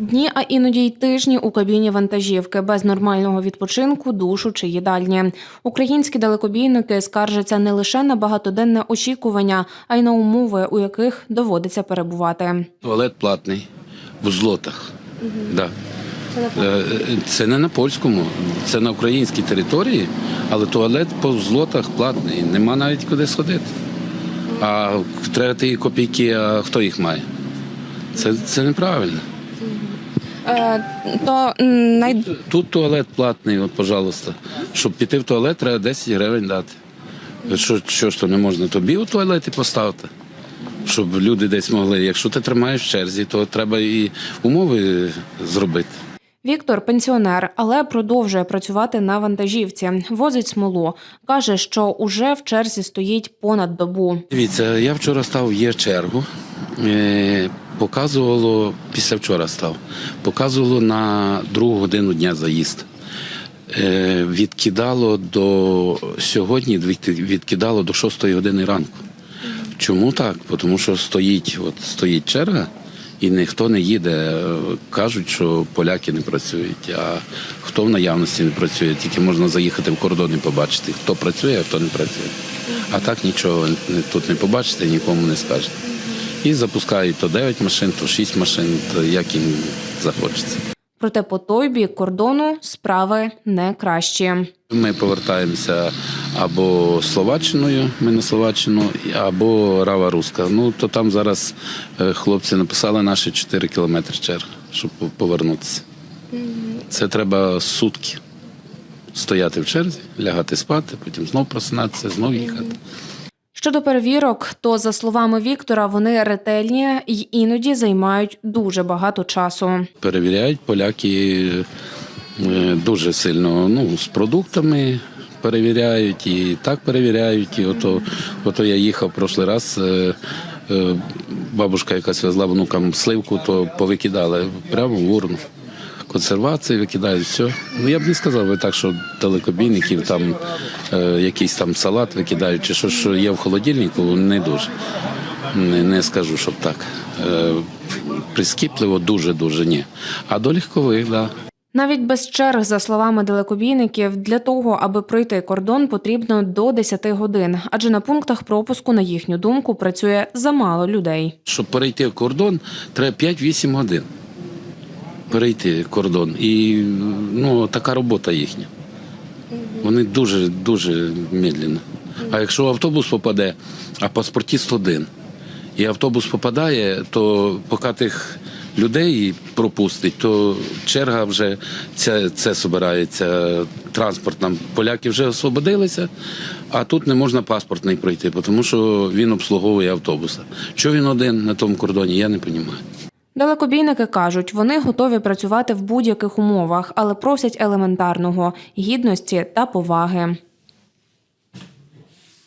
Дні, а іноді й тижні у кабіні вантажівки без нормального відпочинку, душу чи їдальні. Українські далекобійники скаржаться не лише на багатоденне очікування, а й на умови, у яких доводиться перебувати. Туалет платний в злотах. Да. Е, Це не на польському, це на українській території, але туалет по злотах платний. Нема навіть куди сходити. А треба ті копійки, а хто їх має? Це, це неправильно. Е, то най... Тут туалет платний, от, пожалуйста. Щоб піти в туалет, треба 10 гривень дати. Що, що ж то не можна тобі у туалеті поставити? Щоб люди десь могли. Якщо ти тримаєш в черзі, то треба і умови зробити. Віктор пенсіонер, але продовжує працювати на вантажівці. Возить смолу. Каже, що уже в черзі стоїть понад добу. Дивіться, я вчора став є чергу. Показувало, після вчора став, показувало на другу годину дня заїзд. Е, Відкидало до сьогодні, відкидало до 6 години ранку. Чому так? Тому що стоїть, от стоїть черга, і ніхто не їде. Е, Кажуть, що поляки не працюють. А хто в наявності не працює, тільки можна заїхати в кордон і побачити, хто працює, а хто не працює. А так нічого тут не побачите, нікому не скажете. І запускають то 9 машин, то 6 машин, то як їм захочеться. Проте по той бік кордону справи не кращі. Ми повертаємося або Словаччиною, ми на Словаччину, або Рава Руска. Ну то там зараз е, хлопці написали наші 4 кілометри черг, щоб повернутися. Це треба сутки стояти в черзі, лягати спати, потім знов просинатися, знов їхати. Щодо перевірок, то за словами Віктора, вони ретельні й іноді займають дуже багато часу. Перевіряють поляки е, дуже сильно. Ну, з продуктами перевіряють, і так перевіряють. І ото, ото я їхав прошлий раз. е, е, Бабушка якась везла внукам сливку, то повикидали прямо в урну. Консервації викидають все. Ну я б не сказав би так, що далекобійників там е, якийсь там салат викидають, чи що, що є в холодильнику, не дуже. Не, не скажу, щоб так. Е, прискіпливо дуже-дуже ні. А до легкових, так. Да. Навіть без черг, за словами далекобійників, для того, аби пройти кордон, потрібно до 10 годин, адже на пунктах пропуску, на їхню думку, працює замало людей. Щоб перейти кордон, треба 5-8 годин. Перейти кордон. І ну, така робота їхня. Вони дуже дуже медленно. А якщо автобус попаде, а паспортіст один, і автобус попадає, то поки тих людей пропустить, то черга вже це, це собирається транспорт. Нам поляки вже освободилися, а тут не можна паспортний пройти, тому що він обслуговує автобуса. Що він один на тому кордоні, я не розумію. Далекобійники кажуть, вони готові працювати в будь-яких умовах, але просять елементарного гідності та поваги.